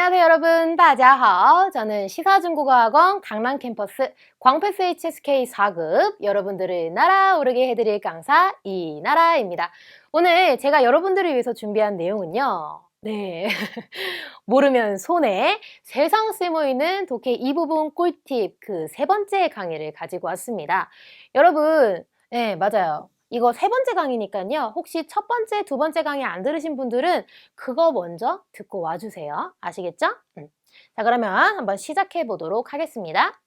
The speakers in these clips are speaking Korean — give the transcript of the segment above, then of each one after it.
안녕하세요 여러분. 다자하오. 저는 시사중국어학원 강남 캠퍼스 광패스 HSK 4급 여러분들을 날아오르게 해드릴 강사 이나라입니다. 오늘 제가 여러분들을 위해서 준비한 내용은요. 네. 모르면 손에 세상 쓸모있는 독해 이 부분 꿀팁 그 세 번째 강의를 가지고 왔습니다. 여러분 네 맞아요 이거 세 번째 강의니까요. 혹시 첫 번째, 두 번째 강의 안 들으신 분들은 그거 먼저 듣고 와주세요. 아시겠죠? 음. 자, 그러면 한번 시작해 보도록 하겠습니다.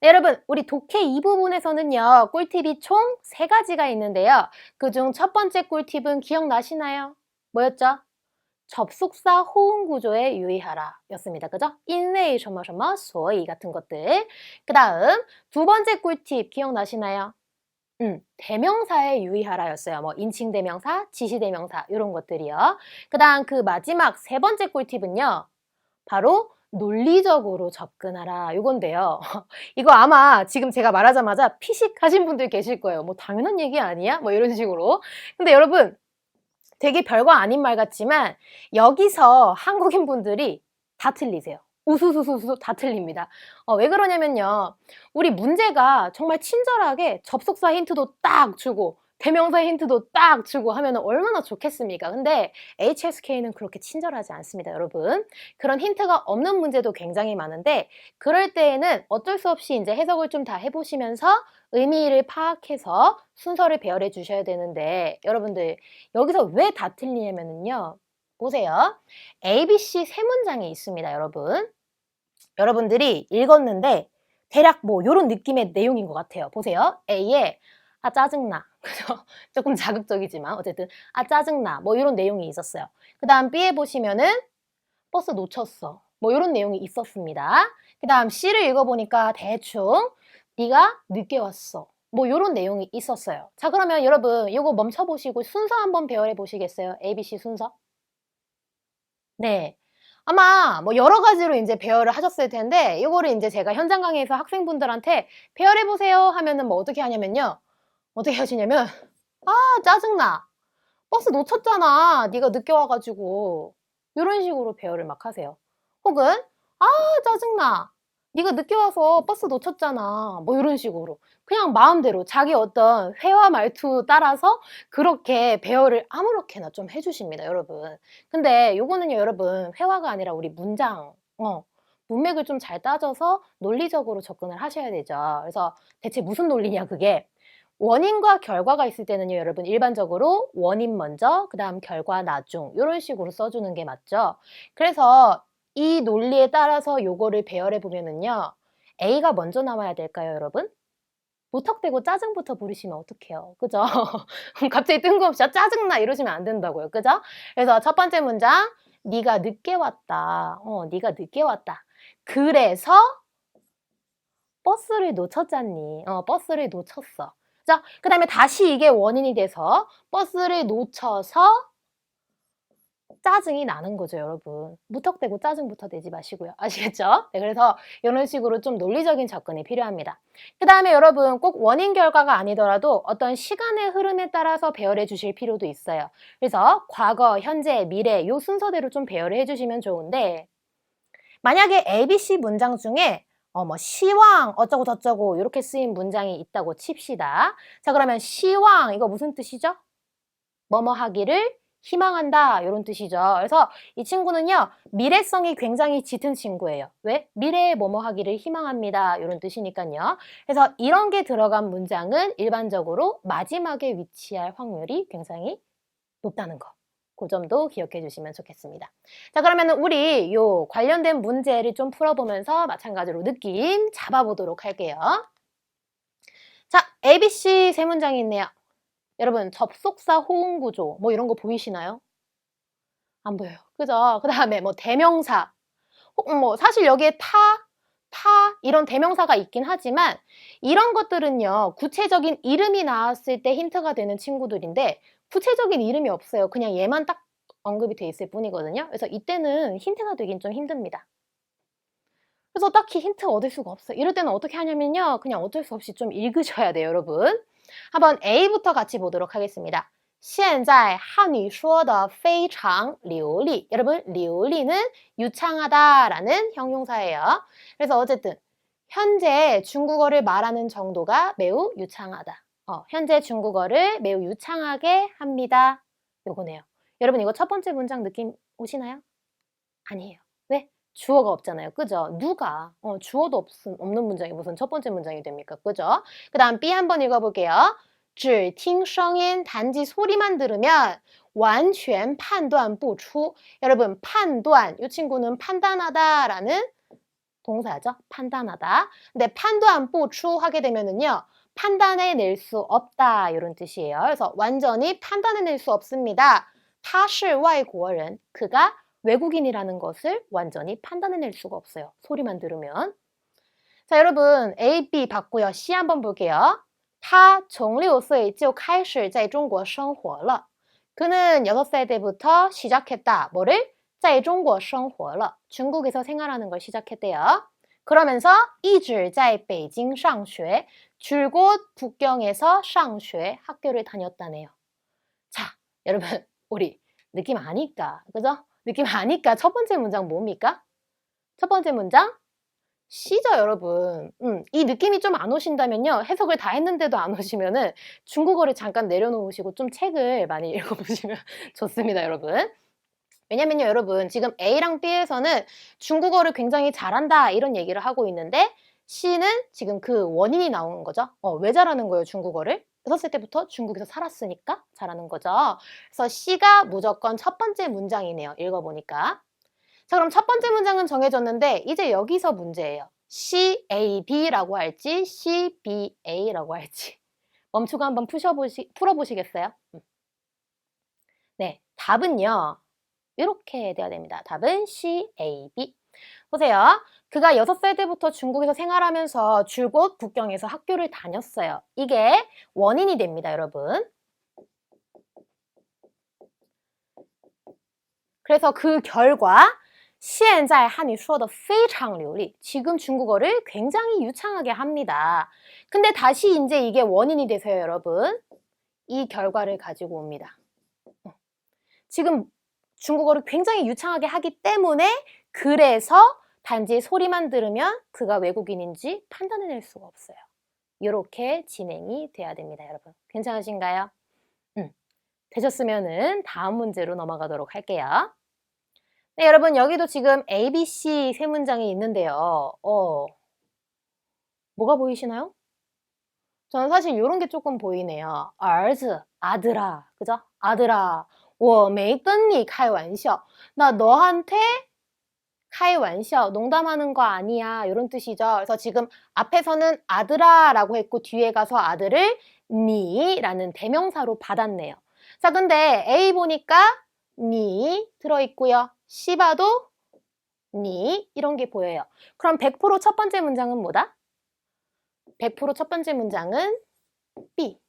네, 여러분, 우리 독해 이 부분에서는요, 꿀팁이 총 세 가지가 있는데요. 그중 첫 번째 꿀팁은 기억나시나요? 뭐였죠? 접속사 호응 구조에 유의하라 였습니다. 그죠? 인웨이 소이 같은 것들. 그 다음 두 번째 꿀팁 기억나시나요? 음, 대명사에 유의하라였어요. 뭐 인칭 대명사, 지시 대명사 이런 것들이요. 그다음 그 마지막 세 번째 꿀팁은요. 바로 논리적으로 접근하라 이건데요. 이거 아마 지금 제가 말하자마자 피식하신 분들 계실 거예요. 뭐 당연한 얘기 아니야? 뭐 이런 식으로. 근데 여러분 되게 별거 아닌 말 같지만 여기서 한국인 분들이 다 틀리세요. 우수수수수 다 틀립니다. 어, 왜 그러냐면요. 우리 문제가 정말 친절하게 접속사 힌트도 딱 주고 대명사 힌트도 딱 주고 하면 얼마나 좋겠습니까? 근데 HSK는 그렇게 친절하지 않습니다, 여러분. 그런 힌트가 없는 문제도 굉장히 많은데 그럴 때에는 어쩔 수 없이 이제 해석을 좀 다 해보시면서 의미를 파악해서 순서를 배열해 주셔야 되는데 여러분들 여기서 왜 다 틀리냐면요. 보세요. ABC 세 문장이 있습니다, 여러분. 여러분들이 읽었는데 대략 뭐 이런 느낌의 내용인 것 같아요. 보세요. A에 아 짜증나. 그죠? 조금 자극적이지만 어쨌든 아 짜증나. 뭐 이런 내용이 있었어요. 그 다음 B에 보시면은 버스 놓쳤어. 뭐 이런 내용이 있었습니다. 그 다음 C를 읽어보니까 대충 네가 늦게 왔어. 뭐 이런 내용이 있었어요. 자 그러면 여러분 이거 멈춰보시고 순서 한번 배열해 보시겠어요? ABC 순서? 네. 아마 뭐 여러 가지로 이제 배열을 하셨을 텐데 이거를 이제 제가 현장 강의에서 학생분들한테 배열해 보세요 하면은 뭐 어떻게 하냐면요. 어떻게 하시냐면 아 짜증나. 버스 놓쳤잖아. 네가 늦게 와 가지고 이런 식으로 배열을 막 하세요. 혹은 아 짜증나. 네가 늦게 와서 버스 놓쳤잖아. 뭐 이런 식으로. 그냥 마음대로 자기 어떤 회화 말투 따라서 그렇게 배열을 아무렇게나 좀 해주십니다, 여러분. 근데 요거는요, 여러분, 회화가 아니라 우리 문장, 어, 문맥을 좀 잘 따져서 논리적으로 접근을 하셔야 되죠. 그래서 대체 무슨 논리냐, 그게. 원인과 결과가 있을 때는요, 여러분, 일반적으로 원인 먼저, 그 다음 결과 나중, 이런 식으로 써주는 게 맞죠. 그래서 이 논리에 따라서 요거를 배열해 보면은요. A가 먼저 나와야 될까요, 여러분? 무턱대고 짜증부터 부리시면 어떡해요. 그죠? 갑자기 뜬금없이 아, 짜증나 이러시면 안 된다고요. 그죠? 그래서 첫 번째 문장 네가 늦게 왔다. 어, 네가 늦게 왔다. 그래서 버스를 놓쳤잖니. 어, 버스를 놓쳤어. 자, 그 다음에 다시 이게 원인이 돼서 버스를 놓쳐서 짜증이 나는 거죠, 여러분. 무턱대고 짜증부터 내지 마시고요. 아시겠죠? 네, 그래서 이런 식으로 좀 논리적인 접근이 필요합니다. 그 다음에 여러분 꼭 원인 결과가 아니더라도 어떤 시간의 흐름에 따라서 배열해 주실 필요도 있어요. 그래서 과거, 현재, 미래 요 순서대로 좀 배열을 해주시면 좋은데 만약에 ABC 문장 중에 어, 뭐, 시황, 어쩌고 저쩌고, 이렇게 쓰인 문장이 있다고 칩시다. 자, 그러면 시황, 이거 무슨 뜻이죠? 뭐뭐 하기를 희망한다 이런 뜻이죠. 그래서 이 친구는요 미래성이 굉장히 짙은 친구예요. 왜? 미래에 뭐뭐 하기를 희망합니다 이런 뜻이니까요. 그래서 이런 게 들어간 문장은 일반적으로 마지막에 위치할 확률이 굉장히 높다는 거. 그 점도 기억해 주시면 좋겠습니다. 자, 그러면 우리 요 관련된 문제를 좀 풀어보면서 마찬가지로 느낌 잡아보도록 할게요. 자, ABC 세 문장이 있네요. 여러분 접속사 호응 구조 뭐 이런 거 보이시나요? 안 보여요. 그죠? 그 다음에 뭐 대명사 뭐 사실 여기에 타, 타 이런 대명사가 있긴 하지만 이런 것들은요 구체적인 이름이 나왔을 때 힌트가 되는 친구들인데 구체적인 이름이 없어요. 그냥 얘만 딱 언급이 돼 있을 뿐이거든요. 그래서 이때는 힌트가 되긴 좀 힘듭니다. 그래서 딱히 힌트 얻을 수가 없어요. 이럴 때는 어떻게 하냐면요. 그냥 어쩔 수 없이 좀 읽으셔야 돼요, 여러분. 한번 A부터 같이 보도록 하겠습니다. 现在汉语说的非常流利. 여러분, 流利는 유창하다라는 형용사예요. 그래서 어쨌든 현재 중국어를 말하는 정도가 매우 유창하다. 어, 현재 중국어를 매우 유창하게 합니다. 요거네요. 여러분 이거 첫 번째 문장 느낌 오시나요? 아니에요. 왜? 주어가 없잖아요. 그죠? 누가? 어, 주어도 없, 없는 문장이 무슨 첫 번째 문장이 됩니까? 그죠? 그 다음 B 한번 읽어볼게요. 只听声音 단지 소리만 들으면 完全判断不出. 여러분, 판단. 이 친구는 판단하다라는 동사죠. 판단하다. 근데 판단 不出 하게 되면은요. 판단해낼 수 없다 이런 뜻이에요. 그래서 완전히 판단해낼 수 없습니다. 他是外国人. 그가 외국인이라는 것을 완전히 판단해낼 수가 없어요. 소리만 들으면. 자, 여러분 A, B 봤고요. C 한번 볼게요. 他从六岁就开始在中国生活了. 그는 6살 때부터 시작했다. 뭐를? 在中国生活了. 중국에서 생활하는 걸 시작했대요. 그러면서 一直在北京上学. 줄곧 북경에서 上学 학교를 다녔다네요. 자, 여러분 우리 느낌 아니까, 그죠? 느낌 아니까 첫 번째 문장 뭡니까? 첫 번째 문장 C죠, 여러분. 음, 이 느낌이 좀 안 오신다면요. 해석을 다 했는데도 안 오시면은 중국어를 잠깐 내려놓으시고 좀 책을 많이 읽어보시면 좋습니다, 여러분. 왜냐면요, 여러분. 지금 A랑 B에서는 중국어를 굉장히 잘한다 이런 얘기를 하고 있는데 C는 지금 그 원인이 나오는 거죠. 어, 왜 잘하는 거예요, 중국어를? 6살 때부터 중국에서 살았으니까 잘하는 거죠. 그래서 C가 무조건 첫 번째 문장이네요. 읽어보니까. 자, 그럼 첫 번째 문장은 정해졌는데 이제 여기서 문제예요. C, A, B라고 할지 C, B, A라고 할지 멈추고 한번 푸셔보시, 풀어보시겠어요? 음. 네, 답은요. 이렇게 돼야 됩니다. 답은 C, A, B. 보세요. 그가 6살 때부터 중국에서 생활하면서 줄곧 북경에서 학교를 다녔어요. 이게 원인이 됩니다, 여러분. 그래서 그 결과 现在 한유 说的非常流利. 지금 중국어를 굉장히 유창하게 합니다. 근데 다시 이제 이게 원인이 되세요, 여러분. 이 결과를 가지고 옵니다. 어. 지금 중국어를 굉장히 유창하게 하기 때문에 그래서 단지 소리만 들으면 그가 외국인인지 판단해낼 수가 없어요. 이렇게 진행이 돼야 됩니다, 여러분. 괜찮으신가요? 음. 되셨으면은 다음 문제로 넘어가도록 할게요. 네, 여러분 여기도 지금 A, B, C 세 문장이 있는데요. 어, 뭐가 보이시나요? 저는 사실 이런 게 조금 보이네요. 儿子, 아들아, 그죠? 아들아, 我没跟你开玩笑.나 너한테 카이 완샤 농담하는 거 아니야 이런 뜻이죠. 그래서 지금 앞에서는 아들아라고 했고 뒤에 가서 아들을 니라는 대명사로 받았네요. 자 근데 A 보니까 니 들어있고요. C 봐도 니 이런 게 보여요. 그럼 100%첫 번째 문장은 뭐다? 100%첫 번째 문장은 B.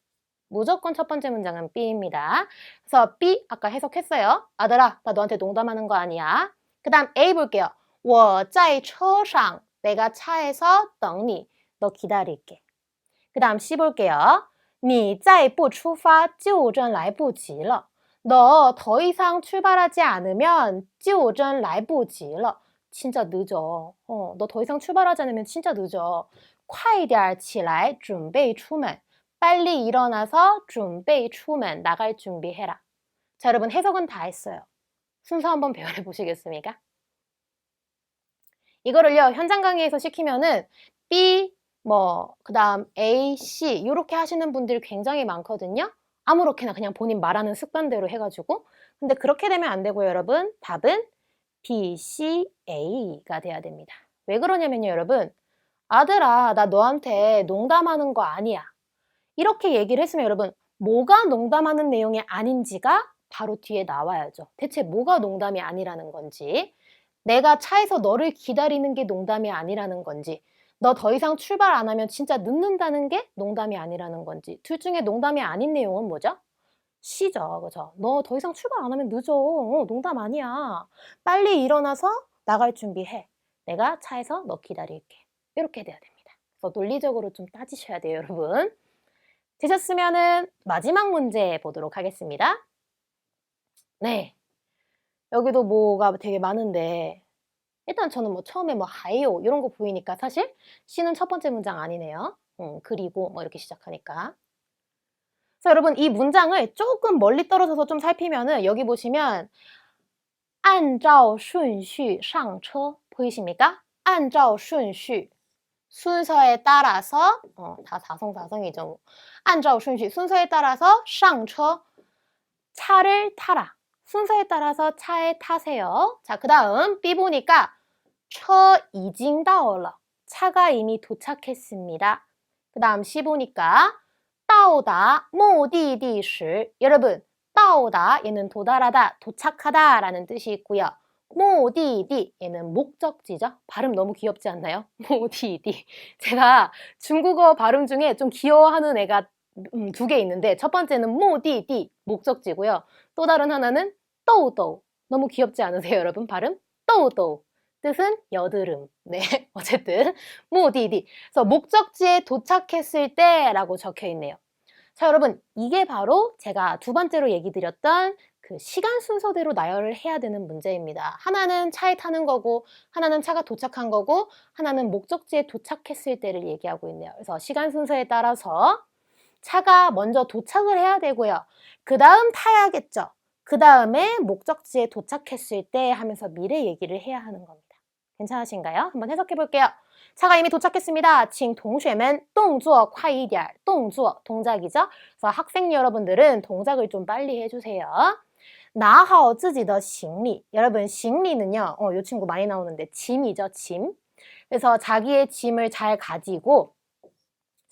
무조건 첫 번째 문장은 B입니다. 그래서 B 아까 해석했어요. 아들아, 나 너한테 농담하는 거 아니야. 그 다음 A 볼게요. 我在车上 내가 차에서 等你. 너 기다릴게. 그 다음 C 볼게요. 你再不出发就真来不及了. 너 더 이상 출발하지 않으면 就真来不及了. 진짜 늦어. 어, 너 더 이상 출발하지 않으면 진짜 늦어. 快点起来准备出门. 빨리 일어나서 准备出门 나갈 준비해라. 자, 여러분 해석은 다 했어요. 순서 한번 배열해 보시겠습니까? 이거를요, 현장 강의에서 시키면은 B, 뭐, 그 다음 A, C, 이렇게 하시는 분들이 굉장히 많거든요. 아무렇게나 그냥 본인 말하는 습관대로 해가지고. 근데 그렇게 되면 안 되고요, 여러분. 답은 B, C, A가 돼야 됩니다. 왜 그러냐면요, 여러분. 아들아, 나 너한테 농담하는 거 아니야. 이렇게 얘기를 했으면 여러분, 뭐가 농담하는 내용이 아닌지가 바로 뒤에 나와야죠. 대체 뭐가 농담이 아니라는 건지, 내가 차에서 너를 기다리는 게 농담이 아니라는 건지, 너 더 이상 출발 안 하면 진짜 늦는다는 게 농담이 아니라는 건지, 둘 중에 농담이 아닌 내용은 뭐죠? C죠, 그죠? 너 더 이상 출발 안 하면 늦어. 어, 농담 아니야. 빨리 일어나서 나갈 준비해. 내가 차에서 너 기다릴게. 이렇게 돼야 됩니다. 그래서 논리적으로 좀 따지셔야 돼요, 여러분. 되셨으면은 마지막 문제 보도록 하겠습니다. 네. 여기도 뭐가 되게 많은데 일단 저는 뭐 처음에 뭐 하이요 이런 거 보이니까 사실 C는 첫 번째 문장 아니네요. 음, 그리고 뭐 이렇게 시작하니까. 자, 여러분 이 문장을 조금 멀리 떨어져서 좀 살피면은 여기 보시면 按照顺序上车 보이십니까? 按照顺序 순서에 따라서 어, 다 사성사성이죠. 按照顺序 순서에 따라서 上车 차를 타라. 순서에 따라서 차에 타세요. 자, 그 다음 B 보니까 처 이징다올러 차가 이미 도착했습니다. 그 다음 C 보니까 따오다 모디디시 뭐 여러분 따오다 얘는 도달하다 도착하다 라는 뜻이 있고요. 뭐 모디디 얘는 목적지죠. 발음 너무 귀엽지 않나요? 뭐 모디디 제가 중국어 발음 중에 좀 귀여워하는 애가 음, 두 개 있는데 첫 번째는 모디디 목적지고요. 또 다른 하나는 또우또 너무 귀엽지 않으세요, 여러분? 발음 또우또 뜻은 여드름. 네, 어쨌든 모디디. 그래서 목적지에 도착했을 때라고 적혀 있네요. 자, 여러분 이게 바로 제가 두 번째로 얘기 드렸던 그 시간 순서대로 나열을 해야 되는 문제입니다. 하나는 차에 타는 거고, 하나는 차가 도착한 거고, 하나는 목적지에 도착했을 때를 얘기하고 있네요. 그래서 시간 순서에 따라서 차가 먼저 도착을 해야 되고요. 그 다음 타야겠죠. 그 다음에 목적지에 도착했을 때 하면서 미래 얘기를 해야 하는 겁니다. 괜찮으신가요? 한번 해석해 볼게요. 차가 이미 도착했습니다. 请同学们动作快一点.动作 동작이죠. 그래서 학생 여러분들은 동작을 좀 빨리 해주세요. 拿好自己的行李. 여러분 行李는요. 어, 이 친구 많이 나오는데 짐이죠. 짐. 그래서 자기의 짐을 잘 가지고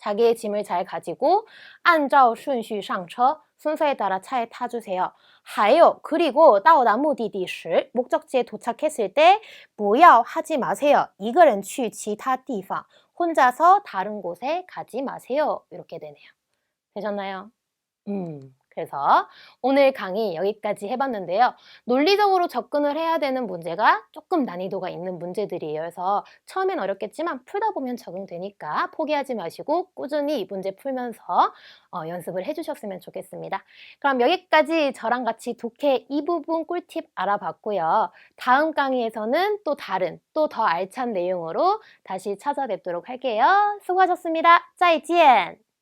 자기의 짐을 잘 가지고 按照顺序上车 순서에 따라 차에 타주세요. 还有 그리고 到达目的地时 목적지에 도착했을 때 不要 하지 마세요. 一个人去其他地方 혼자서 다른 곳에 가지 마세요. 이렇게 되네요. 되셨나요? 음. 그래서 오늘 강의 여기까지 해봤는데요. 논리적으로 접근을 해야 되는 문제가 조금 난이도가 있는 문제들이에요. 그래서 처음엔 어렵겠지만 풀다 보면 적응되니까 포기하지 마시고 꾸준히 이 문제 풀면서 어, 연습을 해주셨으면 좋겠습니다. 그럼 여기까지 저랑 같이 독해 이 부분 꿀팁 알아봤고요. 다음 강의에서는 또 다른 또 더 알찬 내용으로 다시 찾아뵙도록 할게요. 수고하셨습니다. 再见!